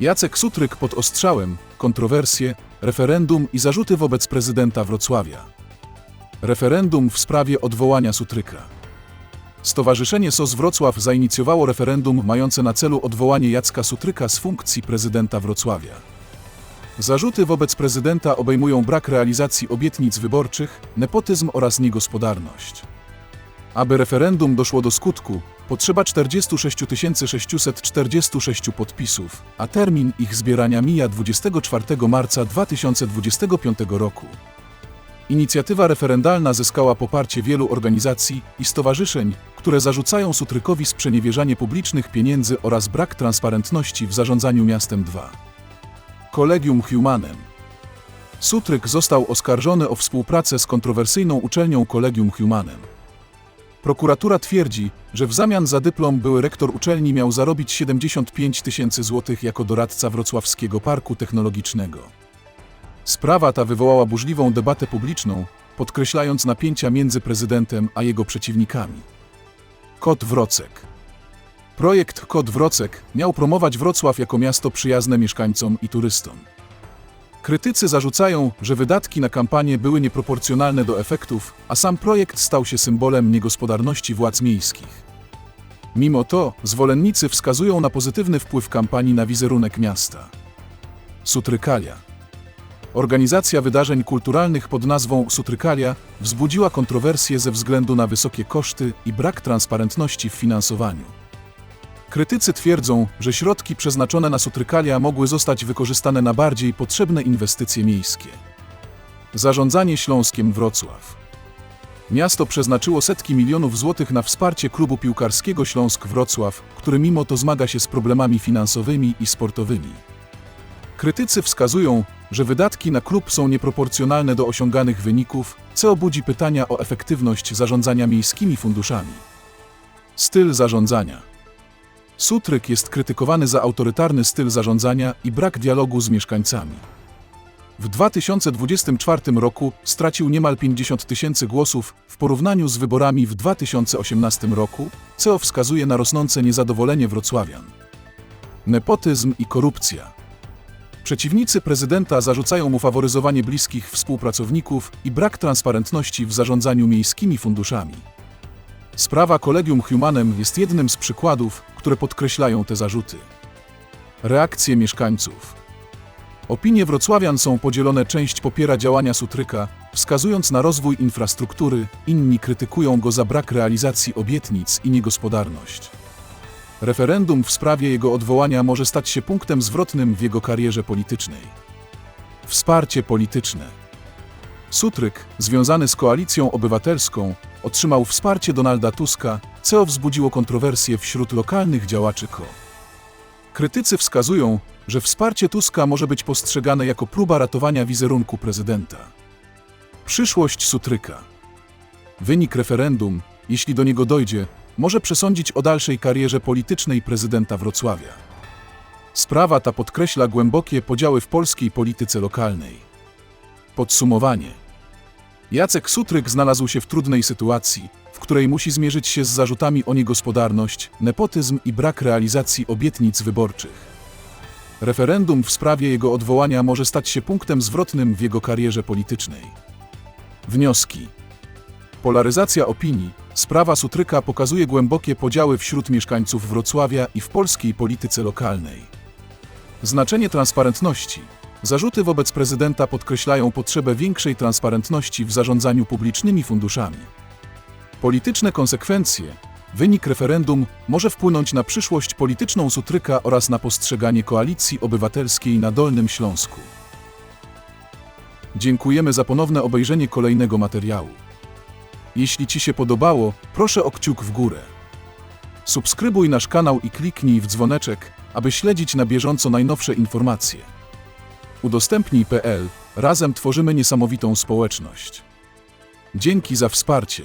Jacek Sutryk pod ostrzałem, kontrowersje, referendum i zarzuty wobec prezydenta Wrocławia. Referendum w sprawie odwołania Sutryka. Stowarzyszenie SOS Wrocław zainicjowało referendum mające na celu odwołanie Jacka Sutryka z funkcji prezydenta Wrocławia. Zarzuty wobec prezydenta obejmują brak realizacji obietnic wyborczych, nepotyzm oraz niegospodarność. Aby referendum doszło do skutku, potrzeba 46 646 podpisów, a termin ich zbierania mija 24 marca 2025 roku. Inicjatywa referendalna zyskała poparcie wielu organizacji i stowarzyszeń, które zarzucają Sutrykowi sprzeniewierzanie publicznych pieniędzy oraz brak transparentności w zarządzaniu miastem 2. Kolegium Humanem Sutryk został oskarżony o współpracę z kontrowersyjną uczelnią Kolegium Humanem. Prokuratura twierdzi, że w zamian za dyplom były rektor uczelni miał zarobić 75 tysięcy złotych jako doradca Wrocławskiego Parku Technologicznego. Sprawa ta wywołała burzliwą debatę publiczną, podkreślając napięcia między prezydentem a jego przeciwnikami. Kot Wrocek Projekt Kot Wrocek miał promować Wrocław jako miasto przyjazne mieszkańcom i turystom. Krytycy zarzucają, że wydatki na kampanię były nieproporcjonalne do efektów, a sam projekt stał się symbolem niegospodarności władz miejskich. Mimo to, zwolennicy wskazują na pozytywny wpływ kampanii na wizerunek miasta. Sutrykalia Organizacja wydarzeń kulturalnych pod nazwą Sutrykalia wzbudziła kontrowersje ze względu na wysokie koszty i brak transparentności w finansowaniu. Krytycy twierdzą, że środki przeznaczone na Sutrykalia mogły zostać wykorzystane na bardziej potrzebne inwestycje miejskie. Zarządzanie Śląskiem Wrocław Miasto przeznaczyło setki milionów złotych na wsparcie klubu piłkarskiego Śląsk Wrocław, który mimo to zmaga się z problemami finansowymi i sportowymi. Krytycy wskazują, że wydatki na klub są nieproporcjonalne do osiąganych wyników, co budzi pytania o efektywność zarządzania miejskimi funduszami. Styl zarządzania Sutryk jest krytykowany za autorytarny styl zarządzania i brak dialogu z mieszkańcami. W 2024 roku stracił niemal 50 tysięcy głosów w porównaniu z wyborami w 2018 roku, co wskazuje na rosnące niezadowolenie wrocławian. Nepotyzm i korupcja. Przeciwnicy prezydenta zarzucają mu faworyzowanie bliskich współpracowników i brak transparentności w zarządzaniu miejskimi funduszami. Sprawa Kolegium Humanem jest jednym z przykładów, które podkreślają te zarzuty. Reakcje mieszkańców. Opinie wrocławian są podzielone. Część popiera działania Sutryka, wskazując na rozwój infrastruktury, inni krytykują go za brak realizacji obietnic i niegospodarność. Referendum w sprawie jego odwołania może stać się punktem zwrotnym w jego karierze politycznej. Wsparcie polityczne. Sutryk, związany z koalicją obywatelską, otrzymał wsparcie Donalda Tuska, co wzbudziło kontrowersje wśród lokalnych działaczy KO. Krytycy wskazują, że wsparcie Tuska może być postrzegane jako próba ratowania wizerunku prezydenta. Przyszłość Sutryka. Wynik referendum, jeśli do niego dojdzie, może przesądzić o dalszej karierze politycznej prezydenta Wrocławia. Sprawa ta podkreśla głębokie podziały w polskiej polityce lokalnej. Podsumowanie. Jacek Sutryk znalazł się w trudnej sytuacji, w której musi zmierzyć się z zarzutami o niegospodarność, nepotyzm i brak realizacji obietnic wyborczych. Referendum w sprawie jego odwołania może stać się punktem zwrotnym w jego karierze politycznej. Wnioski. Polaryzacja opinii. Sprawa Sutryka pokazuje głębokie podziały wśród mieszkańców Wrocławia i w polskiej polityce lokalnej. Znaczenie transparentności. Zarzuty wobec prezydenta podkreślają potrzebę większej transparentności w zarządzaniu publicznymi funduszami. Polityczne konsekwencje. Wynik referendum może wpłynąć na przyszłość polityczną Sutryka oraz na postrzeganie koalicji obywatelskiej na Dolnym Śląsku. Dziękujemy za ponowne obejrzenie kolejnego materiału. Jeśli Ci się podobało, proszę o kciuk w górę. Subskrybuj nasz kanał i kliknij w dzwoneczek, aby śledzić na bieżąco najnowsze informacje. Udostępnij.pl Razem tworzymy niesamowitą społeczność. Dzięki za wsparcie.